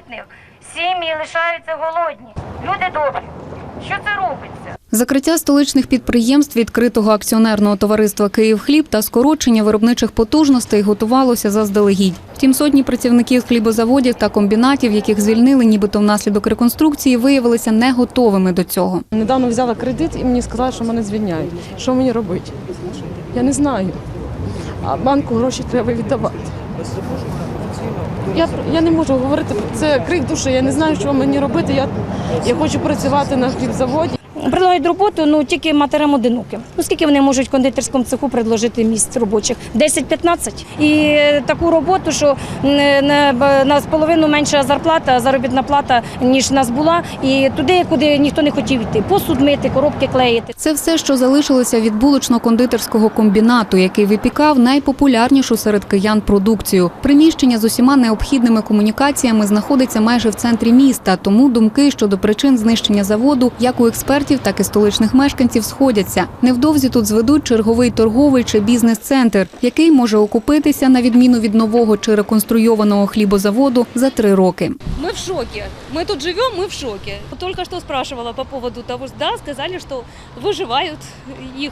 безробітних, сім'ї лишаються голодні. Люди добрі. Що це робиться? Закриття столичних підприємств відкритого акціонерного товариства «Київхліб» та скорочення виробничих потужностей готувалося заздалегідь. Втім, сотні працівників хлібозаводів та комбінатів, яких звільнили нібито внаслідок реконструкції, виявилися не готовими до цього. Недавно взяла кредит і мені сказали, що мене звільняють. Що мені робити? Я не знаю. А банку гроші треба віддавати. Я, я не можу говорити це крик душі. Я не знаю, що мені робити. Я, я хочу працювати на хлібзаводі. Предлагають роботу ну тільки матерям одиноким. Ну скільки вони можуть в кондитерському цеху предложити місць робочих? 10-15. І е, таку роботу, що не, на половину менша зарплата, заробітна плата, ніж нас була, і туди, куди ніхто не хотів йти. Посуд мити, коробки клеїти. Це все, що залишилося від булочно-кондитерського комбінату, який випікав найпопулярнішу серед киян продукцію. Приміщення з усіма необхідними комунікаціями знаходиться майже в центрі міста. Тому думки щодо причин знищення заводу, як у експертів, так і столичних мешканців, сходяться. Невдовзі тут зведуть черговий торговий чи бізнес-центр, який може окупитися на відміну від нового чи реконструйованого хлібозаводу за три роки. Мы в шоке. Мы тут живем, мы в шоке. Только что спрашивала по поводу того, что да, сказали, что выживают их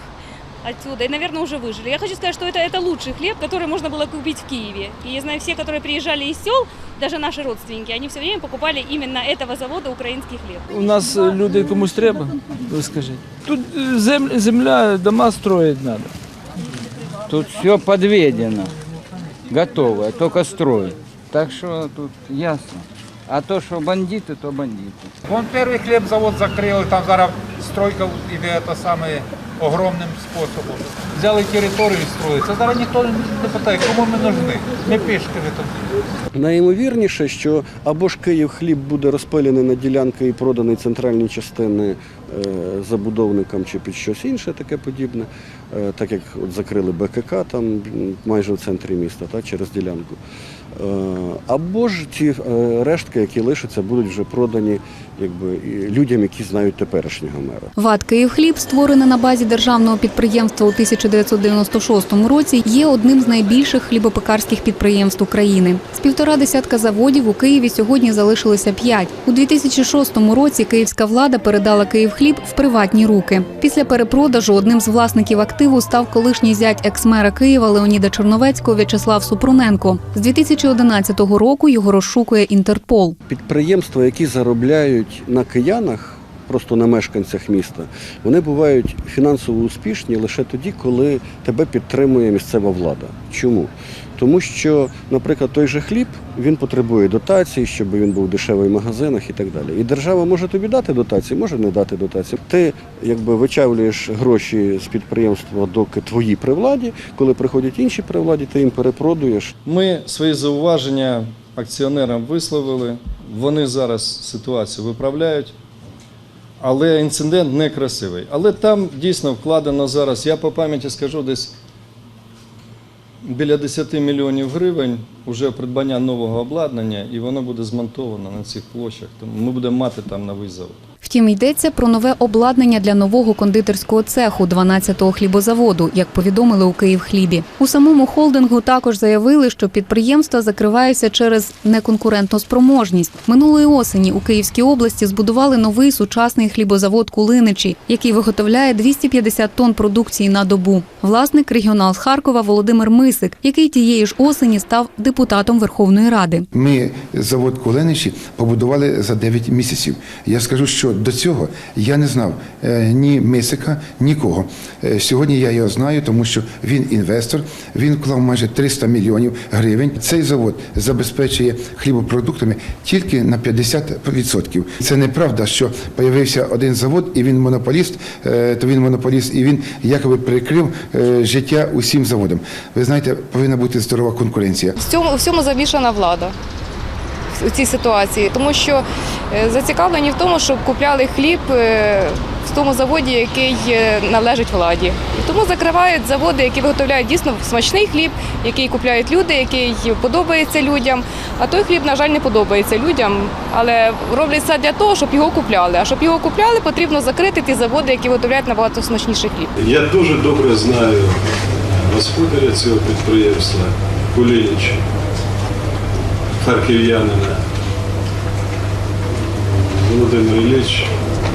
отсюда. И, наверное, уже выжили. Я хочу сказать, что это, это лучший хлеб, который можно было купить в Киеве. И я знаю, все, которые приезжали из сел, даже наши родственники, они все время покупали именно этого завода украинский хлеб. У нас е, люди комусь треба, ви скажіть. Тут е, земля, земля дома строїть треба. Тут все подведено, готовое, только строить. Так что тут ясно. А то, что бандиты, то бандиты. Вон перший хлібзавод закрили, там зараз стройка йде те саме огромним способом. Взяли територію і строїть. Це зараз ніхто не питає, кому ми нужны. Ми пішки не туди. Найімовірніше, що або ж Київ хліб буде розпилений на ділянки і проданий центральні частини е, забудовникам чи під щось інше таке подібне, е, так як от закрили БКК там майже в центрі міста, так, через ділянку. Е, Або ж ті е, рештки, які лишаться, будуть вже продані якби, людям, які знають теперішнього мера. ВАД «Київхліб», створене на базі державного підприємства у 1996 році, є одним з найбільших хлібопекарських підприємств України. З півтора десятка заводів у Києві сьогодні залишилося п'ять. У 2006 році київська влада передала «Київхліб» в приватні руки. Після перепродажу одним з власників активу став колишній зять екс-мера Києва Леоніда Черновецького В'ячеслав Супруненко. З 2011 року його розшукує Інтерпол. Підприємства, які заробляють на киянах, просто на мешканцях міста, вони бувають фінансово успішні лише тоді, коли тебе підтримує місцева влада. Чому? Тому що, наприклад, той же хліб він потребує дотацій, щоб він був дешевий в магазинах і так далі. І держава може тобі дати дотації, може не дати дотації. Ти якби вичавлюєш гроші з підприємства, доки твої при владі. Коли приходять інші при владі, ти їм перепродуєш. Ми свої зауваження акціонерам висловили. Вони зараз ситуацію виправляють. Але інцидент не красивий. Але там дійсно вкладено зараз, я по пам'яті скажу, десь біля 10 мільйонів гривень вже придбання нового обладнання, і воно буде змонтовано на цих площах. Тому ми будемо мати там новий завод. Втім, йдеться про нове обладнання для нового кондитерського цеху 12-го хлібозаводу, як повідомили у Київхлібі. У самому холдингу також заявили, що підприємство закривається через неконкурентну спроможність. Минулої осені у Київській області збудували новий сучасний хлібозавод Кулиничі, який виготовляє 250 тонн продукції на добу. Власник регіонал Харкова Володимир Мисик, який тієї ж осені став депутатом Верховної Ради. Ми завод Куленичі побудували за 9 місяців. Я скажу, що до цього я не знав е, ні Мисика, нікого. Е, Сьогодні я його знаю, тому що він інвестор. Він вклав майже 300 мільйонів гривень. Цей завод забезпечує хлібопродуктами тільки на 50%. Це неправда, що появився один завод, і він монополіст, е, то він монополіст, і він якоби прикрив життя усім заводам. Ви знаєте, повинна бути здорова конкуренція. В цьому всьому замішана влада в цій ситуації, тому що зацікавлені в тому, щоб купляли хліб е, в тому заводі, який е, належить владі. Тому закривають заводи, які виготовляють дійсно смачний хліб, який купляють люди, який подобається людям. А той хліб, на жаль, не подобається людям, але роблять це для того, щоб його купляли. А щоб його купляли, потрібно закрити ті заводи, які виготовляють набагато смачніший хліб. Я дуже добре знаю господаря цього підприємства Кулініча, харків'янина. Володимир Ілліч,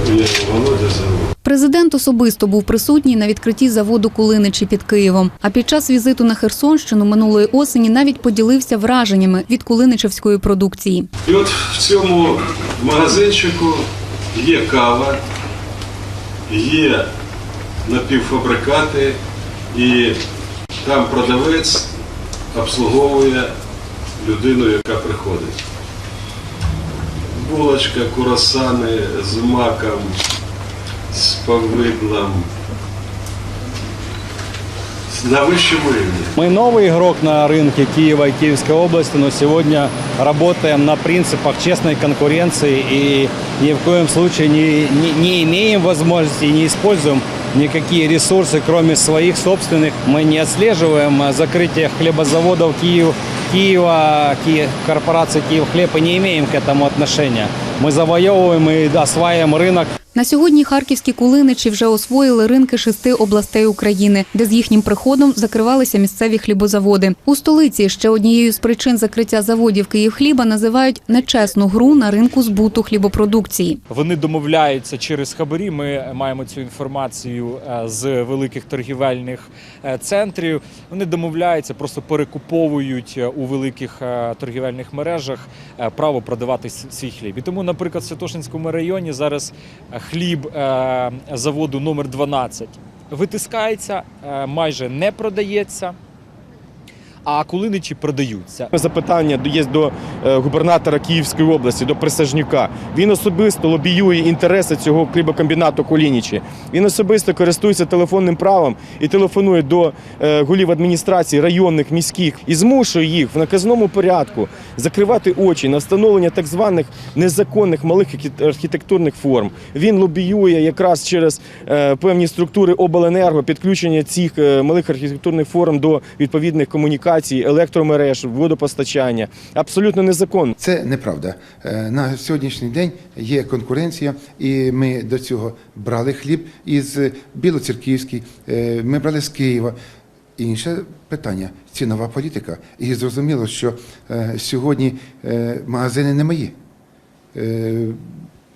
я Володя зовут. Президент особисто був присутній на відкритті заводу Кулиничі під Києвом. А під час візиту на Херсонщину минулої осені навіть поділився враженнями від кулиничівської продукції. І от в цьому магазинчику є кава, є напівфабрикати, і там продавець обслуговує людину, яка приходить. Булочка, курасани з маком, з повидлом. На вищому рівні. Мы новый игрок на рынке Киева и Киевской области, но сегодня работаем на принципах честной конкуренции и ни в коем случае не, не, не имеем возможности и не используем никакие ресурсы, кроме своих собственных. Мы не отслеживаем э, закрытие хлебозаводов Киев, Киева, Ки- корпорации Киев Хлеб и не имеем к этому отношения. Мы завоевываем и осваиваем рынок. На сьогодні харківські кулиничі вже освоїли ринки шести областей України, де з їхнім приходом закривалися місцеві хлібозаводи. У столиці ще однією з причин закриття заводів Київхліба називають нечесну гру на ринку збуту хлібопродукції. Вони домовляються через хабарі. Ми маємо цю інформацію е, з великих торгівельних е, центрів. Вони домовляються, просто перекуповують е, у великих торгівельних мережах право продавати свій хліб. І тому, наприклад, в Святошинському районі зараз хліб е, заводу номер 12 витискається, е, майже не продається. А кулиничі продаються. Запитання є до е, губернатора Київської області, до Присяжнюка. Він особисто лобіює інтереси цього хлібокомбінату Колінічі. Він особисто користується телефонним правом і телефонує до е, голів адміністрації районних, міських і змушує їх в наказному порядку закривати очі на встановлення так званих незаконних малих архітектурних форм. Він лобіює якраз через е, певні структури обленерго підключення цих малих архітектурних форм до відповідних комунікацій, електромереж, водопостачання. Абсолютно незаконно. Це неправда. Е, На сьогоднішній день є конкуренція, і ми до цього брали хліб із Білоцерківський, е, ми брали з Києва. Інше питання цінова політика. І зрозуміло, що е, сьогодні магазини не мої.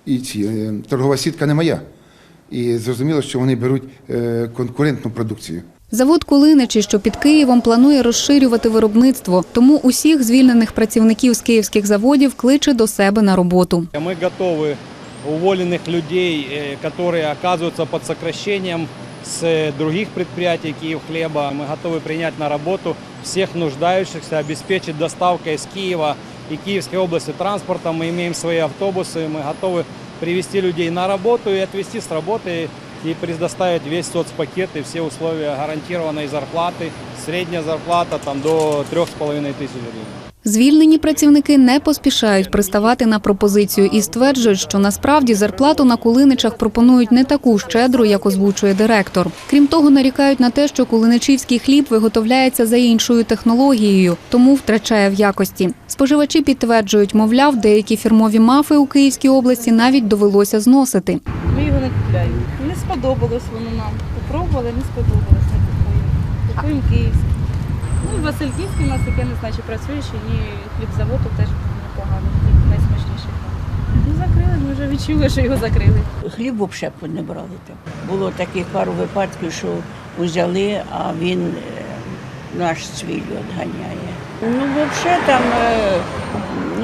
І ці, торгова сітка не моя. І зрозуміло, що вони беруть конкурентну продукцію. Завод Кулиничі, що під Києвом, планує розширювати виробництво, тому усіх звільнених працівників з київських заводів кличе до себе на роботу. Мы готовы уволенных людей, э, которые оказываются под сокращением с э, других предприятий Киевхлеба, мы готовы принять на работу всех нуждающихся, обеспечить доставкой из Киева и Киевской области транспортом. Мы имеем свои автобусы, мы готовы привести людей на работу и отвезти с работы и предоставить весь соцпакет и все условия гарантированной зарплаты. Средняя зарплата там до 3,5 тысяч гривен. Звільнені працівники не поспішають приставати на пропозицію і стверджують, що насправді зарплату на кулиничах пропонують не таку щедру, як озвучує директор. Крім того, нарікають на те, що кулиничівський хліб виготовляється за іншою технологією, тому втрачає в якості. Споживачі підтверджують, мовляв, деякі фірмові мафи у Київській області навіть довелося зносити. Ми його не купляємо. Сподобалось воно нам. Попробували, не сподобалось, не купуємо. Купуємо київське. Ну і Васильківський у нас таке не знаю, чи працює, чи ні. Хлібзавод тут теж непогано, хліб найсмачніший. Ну, закрили, ми вже відчули, що його закрили. Хліб взагалі не брали там. Було таких пару випадків, що взяли, а він наш цвіль відганяє. Ну, взагалі там е,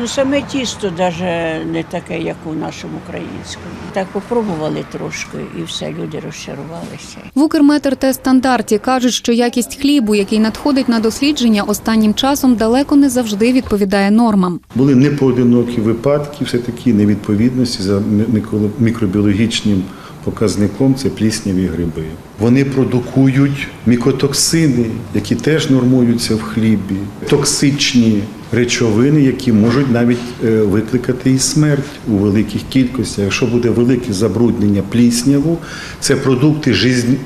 ну, саме тісто навіть не таке, як у нашому українському. Так попробували трошки і все, люди розчарувалися. В Укрметр та стандарті кажуть, що якість хлібу, який надходить на дослідження, останнім часом далеко не завжди відповідає нормам. Були непоодинокі випадки все таки невідповідності за мікро- мікробіологічним показником це плісняві гриби. Вони продукують мікотоксини, які теж нормуються в хлібі, токсичні речовини, які можуть навіть е, викликати і смерть у великих кількостях. Якщо буде велике забруднення плісняву, це продукти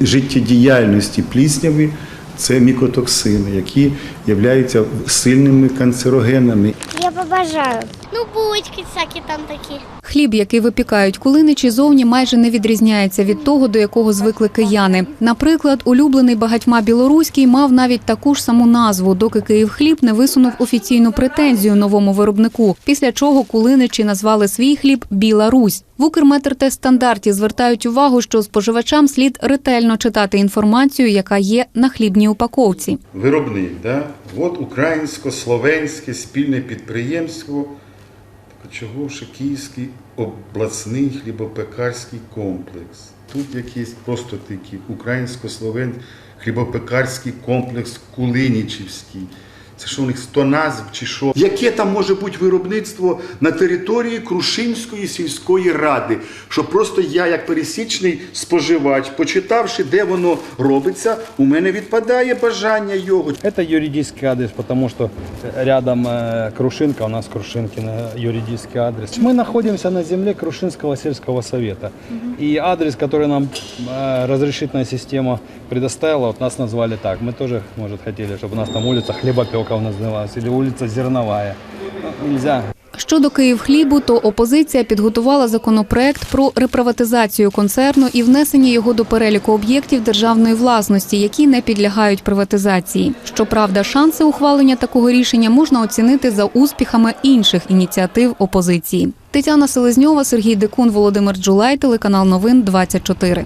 життєдіяльності плісняви. Це мікотоксини, які являються сильними канцерогенами. Я побажаю. Ну, булочки всякі там такі. Хліб, який випікають кулиничі, зовні майже не відрізняється від того, до якого звикли кияни. Наприклад, улюблений багатьма білоруський мав навіть таку ж саму назву, доки Київхліб не висунув офіційну претензію новому виробнику. Після чого кулиничі назвали свій хліб Біла Русь. В Укрметртест-стандарті звертають увагу, що споживачам слід ретельно читати інформацію, яка є на хлібній упаковці. Виробник, да? от українсько-словенське спільне підприємство. Чого ж Київський обласний хлібопекарський комплекс? Тут якийсь просто такий українсько-словен хлібопекарський комплекс Кулинічівський. Це що у них 100 назв чи що? Яке там може бути виробництво на території Крушинської сільської ради? Що просто я, як пересічний споживач, почитавши, де воно робиться, у мене відпадає бажання його. Это юридический адрес, потому что рядом э, Крушинка, у нас Крушинкина юридический адрес. Мы находимся на земле Крушинского сельского совета. И адрес, который нам э, разрешительная система предоставила, вот нас назвали так. Мы тоже, может, хотели, чтобы у нас там улица Хлебопеков называлась или улица Зерновая. Нельзя Щодо Київхлібу, то опозиція підготувала законопроект про реприватизацію концерну і внесення його до переліку об'єктів державної власності, які не підлягають приватизації. Щоправда, шанси ухвалення такого рішення можна оцінити за успіхами інших ініціатив опозиції. Тетяна Селезньова, Сергій Декун, Володимир Джулай, телеканал Новин 24.